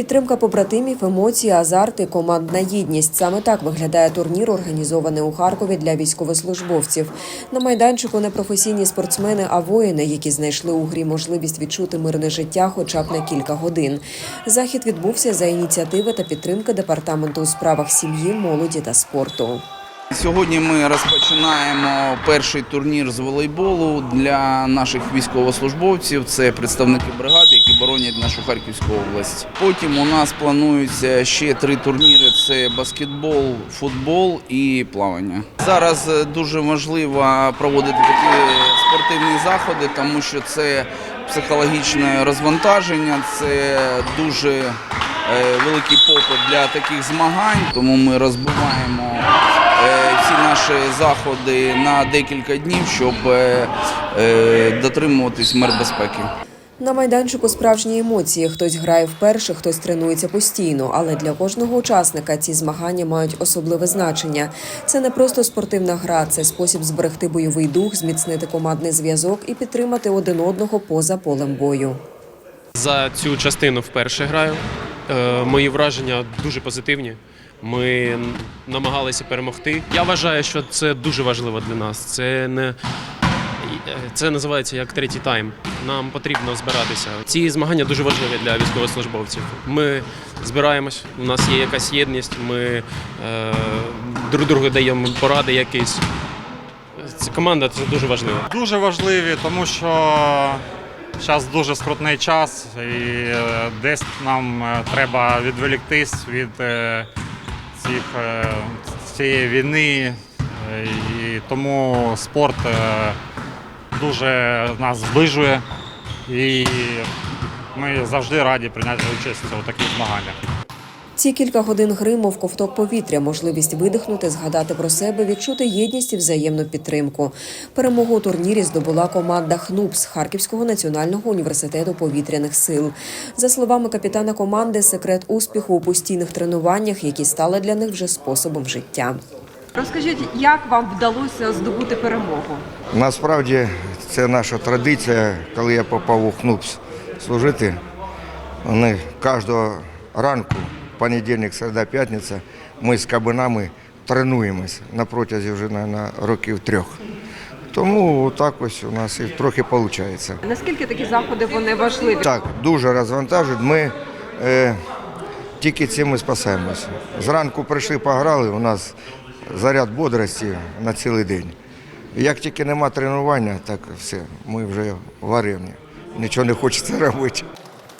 Підтримка побратимів, емоції, азарти, командна єдність. Саме так виглядає турнір, організований у Харкові для військовослужбовців. На майданчику не професійні спортсмени, а воїни, які знайшли у грі можливість відчути мирне життя хоча б на кілька годин. Захід відбувся за ініціативи та підтримки департаменту у справах сім'ї, молоді та спорту. Сьогодні ми розпочинаємо перший турнір з волейболу для наших військовослужбовців. Це представники бригад, які боронять нашу Харківську область. Потім у нас планується ще три турніри: це баскетбол, футбол і плавання. Зараз е, дуже важливо проводити такі спортивні заходи, тому що це психологічне розвантаження, це дуже е, великий попит для таких змагань, тому ми розбиваємо е, всі наші заходи на декілька днів, щоб дотримуватись мер безпеки. На майданчику справжні емоції. Хтось грає вперше, хтось тренується постійно. Але для кожного учасника ці змагання мають особливе значення. Це не просто спортивна гра, це спосіб зберегти бойовий дух, зміцнити командний зв'язок і підтримати один одного поза полем бою. За цю частину вперше граю. Е, Мої враження дуже позитивні. Ми намагалися перемогти. Я вважаю, що це дуже важливо для нас. Це не це називається як третій тайм. Нам потрібно збиратися. Ці змагання дуже важливі для військовослужбовців. Ми збираємось, у нас є якась єдність. Ми е, друг другу даємо поради якісь. Це команда це дуже важливо. Дуже важливі, тому що зараз дуже скрутний час, і е, десь нам е, треба відволіктись від е, цих, е, цієї війни. Е, І тому спорт е, дуже нас зближує. І ми завжди раді прийняти участь у таких змаганнях. Ці кілька годин гри, мов ковток повітря, можливість видихнути, згадати про себе, відчути єдність і взаємну підтримку. Перемогу у турнірі здобула команда ХНУПС Харківського національного університету повітряних сил. За словами капітана команди, секрет успіху у постійних тренуваннях, які стали для них вже способом життя. Розкажіть, як вам вдалося здобути перемогу? Насправді це наша традиція, коли я попав у ХНУПС служити. Вони кожного ранку, понедільник, середа, п'ятниця, ми з кабинами тренуємося на протязі вже на років трьох. Тому так ось у нас і трохи виходить. Наскільки такі заходи вони важливі? Так, дуже розвантажують. Ми е, тільки цим і спасаємося. Зранку прийшли, пограли, у нас заряд бодрості на цілий день. Як тільки нема тренування, так все, ми вже варені. Нічого не хочеться робити.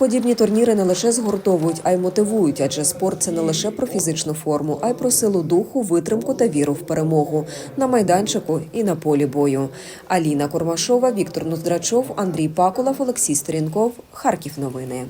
Подібні турніри не лише згуртовують, а й мотивують, адже спорт це не лише про фізичну форму, а й про силу духу, витримку та віру в перемогу на майданчику і на полі бою. Аліна Кормашова, Віктор Ноздрачов, Андрій Пакулов, Олексій Сторінков. Харків новини.